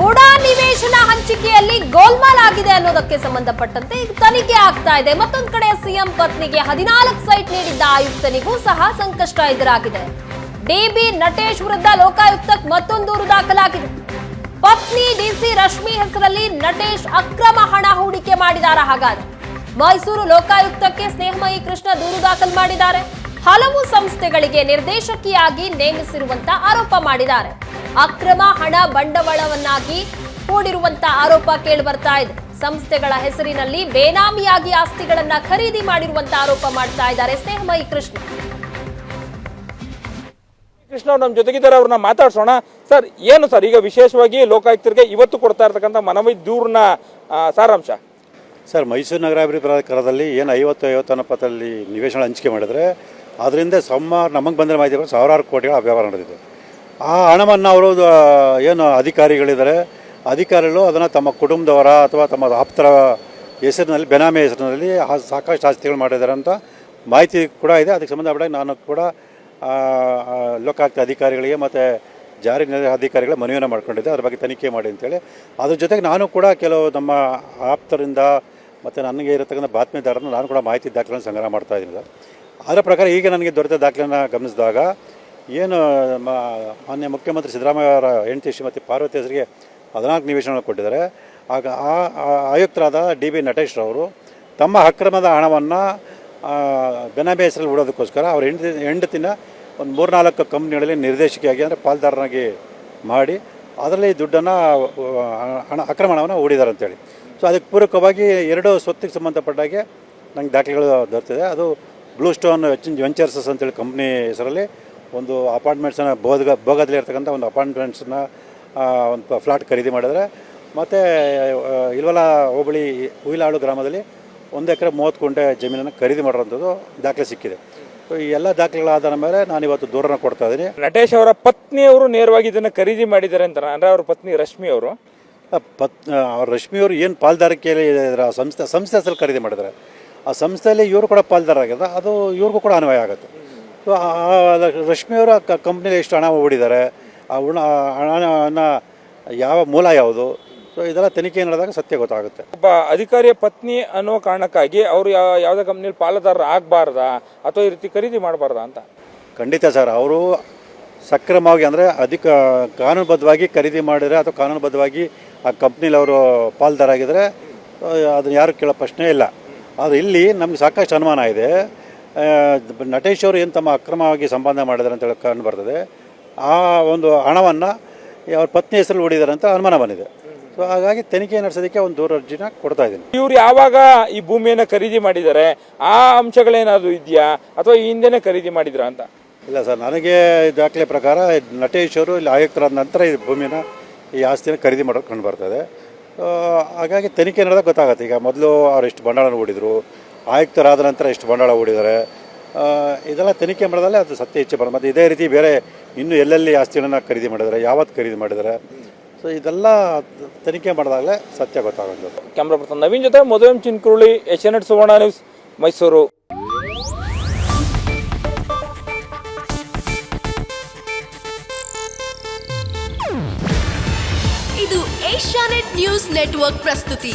ಮುಡಾ ನಿವೇಶನ ಹಂಚಿಕೆಯಲ್ಲಿ ಗೋಲ್ಮಾಲ್ ಆಗಿದೆ ಅನ್ನೋದಕ್ಕೆ ಸಂಬಂಧಪಟ್ಟಂತೆ ತನಿಖೆ ಆಗ್ತಾ ಇದೆ. ಮತ್ತೊಂದು ಕಡೆ ಸಿಎಂ ಪತ್ನಿಗೆ ಹದಿನಾಲ್ಕು ಸೈಟ್ ನೀಡಿದ್ದ ಆಯುಕ್ತನಿಗೂ ಸಹ ಸಂಕಷ್ಟ ಎದುರಾಗಿದೆ. ಡಿಬಿ ನಟೇಶ್ ವಿರುದ್ಧ ಲೋಕಾಯುಕ್ತಕ್ಕೆ ಮತ್ತೊಂದು ದೂರು ದಾಖಲಾಗಿದೆ. ಪತ್ನಿ ಡಿಸಿ ರಶ್ಮಿ ಹೆಸರಲ್ಲಿ ನಟೇಶ್ ಅಕ್ರಮ ಹಣ ಹೂಡಿಕೆ ಮಾಡಿದಾರ ಹಾಗಾದ್ರೆ. ಮೈಸೂರು ಲೋಕಾಯುಕ್ತಕ್ಕೆ ಸ್ನೇಹಮಯಿ ಕೃಷ್ಣ ದೂರು ದಾಖಲು ಮಾಡಿದ್ದಾರೆ. ಹಲವು ಸಂಸ್ಥೆಗಳಿಗೆ ನಿರ್ದೇಶಕಿಯಾಗಿ ನೇಮಿಸಿರುವಂತ ಆರೋಪ ಮಾಡಿದ್ದಾರೆ. ಅಕ್ರಮ ಹಣ ಬಂಡವಾಳವನ್ನಾಗಿ ಹೂಡಿರುವಂತ ಆರೋಪ ಕೇಳಿ ಬರ್ತಾ ಇದೆ. ಸಂಸ್ಥೆಗಳ ಹೆಸರಿನಲ್ಲಿ ಬೇನಾಮಿಯಾಗಿ ಆಸ್ತಿಗಳನ್ನ ಖರೀದಿ ಮಾಡಿರುವಂತ ಆರೋಪ ಮಾಡ್ತಾ ಇದ್ದಾರೆ. ಸ್ನೇಹಮಯಿ ಕೃಷ್ಣ. ಕೃಷ್ಣ ಅವ್ರು ನಮ್ಮ ಜೊತೆಗಿದ್ದಾರೆ ಅವ್ರನ್ನ ಮಾತಾಡ್ಸೋಣ. ಸರ್ ಏನು ಸರ್? ಈಗ ವಿಶೇಷವಾಗಿ ಲೋಕಾಯುಕ್ತರಿಗೆ ಇವತ್ತು ಕೊಡ್ತಾ ಇರ್ತಕ್ಕಂಥ ಮನವಿ ದೂರನ ಸಾರಾಂಶ. ಸರ್ ಮೈಸೂರು ನಗರಾಭಿವೃದ್ಧಿ ಪ್ರಾಧಿಕಾರದಲ್ಲಿ ಏನು ಐವತ್ತು ಐವತ್ತು ಅನುಪಾತದಲ್ಲಿ ನಿವೇಶನ ಹಂಚಿಕೆ ಮಾಡಿದರೆ ಅದರಿಂದ ಸುಮಾರು ನಮಗೆ ಬಂದಿರೋ ಮಾಹಿತಿ ಸಾವಿರಾರು ಕೋಟಿಗಳ ವ್ಯವಹಾರ ನಡೆದಿದೆ. ಆ ಹಣವನ್ನು ಅವರು ಏನು ಅಧಿಕಾರಿಗಳಿದ್ದಾರೆ, ಅಧಿಕಾರಿಗಳು ಅದನ್ನು ತಮ್ಮ ಕುಟುಂಬದವರ ಅಥವಾ ತಮ್ಮ ಆಪ್ತರ ಹೆಸರಿನಲ್ಲಿ, ಬೆನಾಮಿ ಹೆಸರಿನಲ್ಲಿ ಸಾಕಷ್ಟು ಆಸ್ತಿಗಳು ಮಾಡಿದ್ದಾರೆ ಅಂತ ಮಾಹಿತಿ ಕೂಡ ಇದೆ. ಅದಕ್ಕೆ ಸಂಬಂಧಪಟ್ಟ ನಾನು ಕೂಡ ಲೋಕಾಯುಕ್ತ ಅಧಿಕಾರಿಗಳಿಗೆ ಮತ್ತು ಜಾರಿ ಅಧಿಕಾರಿಗಳ ಮನವಿಯನ್ನು ಮಾಡ್ಕೊಂಡಿದ್ದೆ. ಅದ್ರ ಬಗ್ಗೆ ತನಿಖೆ ಮಾಡಿ ಅಂತೇಳಿ. ಅದ್ರ ಜೊತೆಗೆ ನಾನು ಕೂಡ ಕೆಲವು ನಮ್ಮ ಆಪ್ತರಿಂದ ಮತ್ತು ನನಗೆ ಇರತಕ್ಕಂಥ ಬಾತ್ಮೀದಾರರನ್ನು ನಾನು ಕೂಡ ಮಾಹಿತಿ ದಾಖಲೆಯನ್ನು ಸಂಗ್ರಹ ಮಾಡ್ತಾ ಇದ್ದೀನಿ ಅದರ ಪ್ರಕಾರ ಈಗ ನನಗೆ ದೊರೆತ ದಾಖಲೆಯನ್ನು ಗಮನಿಸಿದಾಗ ಏನು ಮಾನ್ಯ ಮುಖ್ಯಮಂತ್ರಿ ಸಿದ್ದರಾಮಯ್ಯ ಅವರ ಹೆಂಡತಿ ಶ್ರೀಮತಿ ಪಾರ್ವತಿ ಹೆಸರಿಗೆ ಹದಿನಾಲ್ಕು ನಿವೇಶನಗಳು ಕೊಟ್ಟಿದ್ದಾರೆ. ಆಗ ಆ ಆ ಆಯುಕ್ತರಾದ ಡಿ ಬಿ ನಟೇಶ್ರವರು ತಮ್ಮ ಅಕ್ರಮದ ಹಣವನ್ನು ಬೆನಾಮಿ ಹೆಸರಲ್ಲಿ ಬಿಡೋದಕ್ಕೋಸ್ಕರ ಅವ್ರ ಹೆಂಡತಿ, ಹೆಂಡತಿನ ಒಂದು ಮೂರ್ನಾಲ್ಕು ಕಂಪ್ನಿಗಳಲ್ಲಿ ನಿರ್ದೇಶಕಿಯಾಗಿ ಅಂದರೆ ಪಾಲ್ದಾರನಾಗಿ ಮಾಡಿ ಅದರಲ್ಲಿ ದುಡ್ಡನ್ನು, ಹಣ, ಅಕ್ರಮ ಹಣವನ್ನು ಹೂಡಿದ್ದಾರೆ ಅಂತೇಳಿ. ಸೊ ಅದಕ್ಕೆ ಪೂರಕವಾಗಿ ಎರಡು ಸ್ವತ್ತಿಗೆ ಸಂಬಂಧಪಟ್ಟಾಗೆ ನಂಗೆ ದಾಖಲೆಗಳು ದೊರೆತಿದೆ. ಅದು ಬ್ಲೂ ಸ್ಟೋನ್ ವೆಂಚರ್ಸಸ್ ಅಂತೇಳಿ ಕಂಪ್ನಿ ಹೆಸರಲ್ಲಿ ಒಂದು ಅಪಾರ್ಟ್ಮೆಂಟ್ಸನ್ನು ಬೋಧ ಬೋಗದಲ್ಲಿ ಇರ್ತಕ್ಕಂಥ ಒಂದು ಅಪಾರ್ಟ್ಮೆಂಟ್ಸನ್ನ ಒಂದು ಫ್ಲಾಟ್ ಖರೀದಿ ಮಾಡಿದ್ರೆ ಮತ್ತು ಇಲ್ವಲ ಹೋಬಳಿ ಹುಯಿಲಾಳು ಗ್ರಾಮದಲ್ಲಿ ಒಂದು ಎಕರೆ ಮೂವತ್ತು ಕುಂಟೆ ಜಮೀನನ್ನು ಖರೀದಿ ಮಾಡಿರೋಂಥದ್ದು ದಾಖಲೆ ಸಿಕ್ಕಿದೆ. ಸೊ ಈ ಎಲ್ಲ ದಾಖಲೆಗಳಾದ ಮೇಲೆ ನಾನು ಇವತ್ತು ದೂರನ ಕೊಡ್ತಾ ಇದ್ದೀನಿ. ನಟೇಶ್ ಅವರ ಪತ್ನಿಯವರು ನೇರವಾಗಿ ಇದನ್ನು ಖರೀದಿ ಮಾಡಿದ್ದಾರೆ ಅಂತ ಅಂದರೆ ಅವ್ರ ಪತ್ನಿ ರಶ್ಮಿ ಅವರು. ಪತ್ ಅವ್ರ ರಶ್ಮಿಯವರು ಏನು ಪಾಲ್ದಾರಿಕೆಯಲ್ಲಿ ಆ ಸಂಸ್ಥೆ ಸಂಸ್ಥೆ ಹೆಸರು ಖರೀದಿ ಮಾಡಿದ್ದಾರೆ. ಆ ಸಂಸ್ಥೆಯಲ್ಲಿ ಇವರು ಕೂಡ ಪಾಲ್ದಾರಾಗಿದ್ದಾರೆ ಅದು ಇವ್ರಿಗೂ ಕೂಡ ಅನ್ವಯ ಆಗುತ್ತೆ. ಸೊ ಆ ರಶ್ಮಿಯವರ ಕಂಪ್ನಿಲಿ ಎಷ್ಟು ಹಣ ಹೋಗ್ಬಿಟ್ಟಿದ್ದಾರೆ ಆ ಹಣ ಹಣನ ಯಾವ ಮೂಲ ಯಾವುದು? ಸೊ ಇದೆಲ್ಲ ತನಿಖೆ ನಡೆದಾಗ ಸತ್ಯ ಗೊತ್ತಾಗುತ್ತೆ. ಒಬ್ಬ ಅಧಿಕಾರಿಯ ಪತ್ನಿ ಅನ್ನೋ ಕಾರಣಕ್ಕಾಗಿ ಅವರು ಯಾವುದೇ ಕಂಪ್ನಿಲಿ ಪಾಲುದಾರರು ಆಗಬಾರ್ದಾ ಅಥವಾ ಈ ರೀತಿ ಖರೀದಿ ಮಾಡಬಾರ್ದಾ ಅಂತ? ಖಂಡಿತ ಸರ್ ಅವರು ಸಕ್ರಮವಾಗಿ ಅಂದರೆ ಅಧಿಕ ಕಾನೂನುಬದ್ಧವಾಗಿ ಖರೀದಿ ಮಾಡಿದರೆ ಅಥವಾ ಕಾನೂನುಬದ್ಧವಾಗಿ ಆ ಕಂಪ್ನಿಲಿ ಅವರು ಪಾಲುದಾರ ಪಾಲ್ದಾರಾಗಿದ್ದರೆ ಅದನ್ನು ಯಾರು ಕೇಳೋ ಪ್ರಶ್ನೆ ಇಲ್ಲ. ಆದರೆ ಇಲ್ಲಿ ನಮಗೆ ಸಾಕಷ್ಟು ಅನುಮಾನ ಇದೆ. ನಟೇಶ್ ಅವರು ಏನು ತಮ್ಮ ಅಕ್ರಮವಾಗಿ ಸಂಪಾದನೆ ಮಾಡಿದ್ದಾರೆ ಅಂತೇಳಿ ಕಂಡು ಬರ್ತದೆ. ಆ ಒಂದು ಹಣವನ್ನು ಅವ್ರ ಪತ್ನಿ ಹೆಸರು ಹೊಡಿದಾರೆ ಅಂತ ಅನುಮಾನ ಬಂದಿದೆ. ಸೊ ಹಾಗಾಗಿ ತನಿಖೆ ನಡೆಸೋದಕ್ಕೆ ಒಂದು ದೂರ ಅರ್ಜಿನ ಕೊಡ್ತಾ ಇದ್ದೀನಿ. ಇವ್ರು ಯಾವಾಗ ಈ ಭೂಮಿಯನ್ನು ಖರೀದಿ ಮಾಡಿದ್ದಾರೆ ಆ ಅಂಶಗಳೇನಾದರೂ ಇದೆಯಾ ಅಥವಾ ಈ ಹಿಂದೆನೇ ಖರೀದಿ ಮಾಡಿದ್ರಾ ಅಂತ? ಇಲ್ಲ ಸರ್ ನನಗೆ ದಾಖಲೆ ಪ್ರಕಾರ ನಟೇಶ್ ಅವರು ಇಲ್ಲಿ ಆಯುಕ್ತರಾದ ನಂತರ ಈ ಭೂಮಿನ ಈ ಆಸ್ತಿನ ಖರೀದಿ ಮಾಡೋದು ಕಂಡು ಬರ್ತದೆ. ಹಾಗಾಗಿ ತನಿಖೆ ನಡೆದಾಗ ಗೊತ್ತಾಗುತ್ತೆ. ಈಗ ಮೊದಲು ಅವರು ಎಷ್ಟು ಬಂಡವಾಳ ಹೂಡಿದರು ಆಯುಕ್ತರಾದ ನಂತರ ಎಷ್ಟು ಬಂಡವಾಳ ಹೂಡಿದ್ದಾರೆ. ಇದೆಲ್ಲ ತನಿಖೆ ಮಾಡಿದಾಗಲೇ ಅದು ಸತ್ಯ ಹೆಚ್ಚು ಬರೋದು ಮತ್ತು ಇದೇ ರೀತಿ ಬೇರೆ ಇನ್ನೂ ಎಲ್ಲೆಲ್ಲಿ ಆಸ್ತಿಗಳನ್ನು ಖರೀದಿ ಮಾಡಿದ್ದಾರೆ ಯಾವತ್ತು ಖರೀದಿ ಮಾಡಿದ್ದಾರೆ. ಸೊ ಇದೆಲ್ಲ ತನಿಖೆ ಮಾಡಿದಾಗಲೇ ಸತ್ಯ ಗೊತ್ತಾಗೋದು. ಕ್ಯಾಮ್ರಾ ಪರ್ಸನ್ ನವೀನ್ ಜೊತೆ ಮದುವೆ ಚಿನ್ಕುರುಳಿ ಎಚ್ ಎನ್ ಎಡ್ ಸುವರ್ಣ ನ್ಯೂಸ್ ಮೈಸೂರು. ಇದು ಏಷ್ಯಾನೆಟ್ ನ್ಯೂಸ್ ನೆಟ್ವರ್ಕ್ ಪ್ರಸ್ತುತಿ.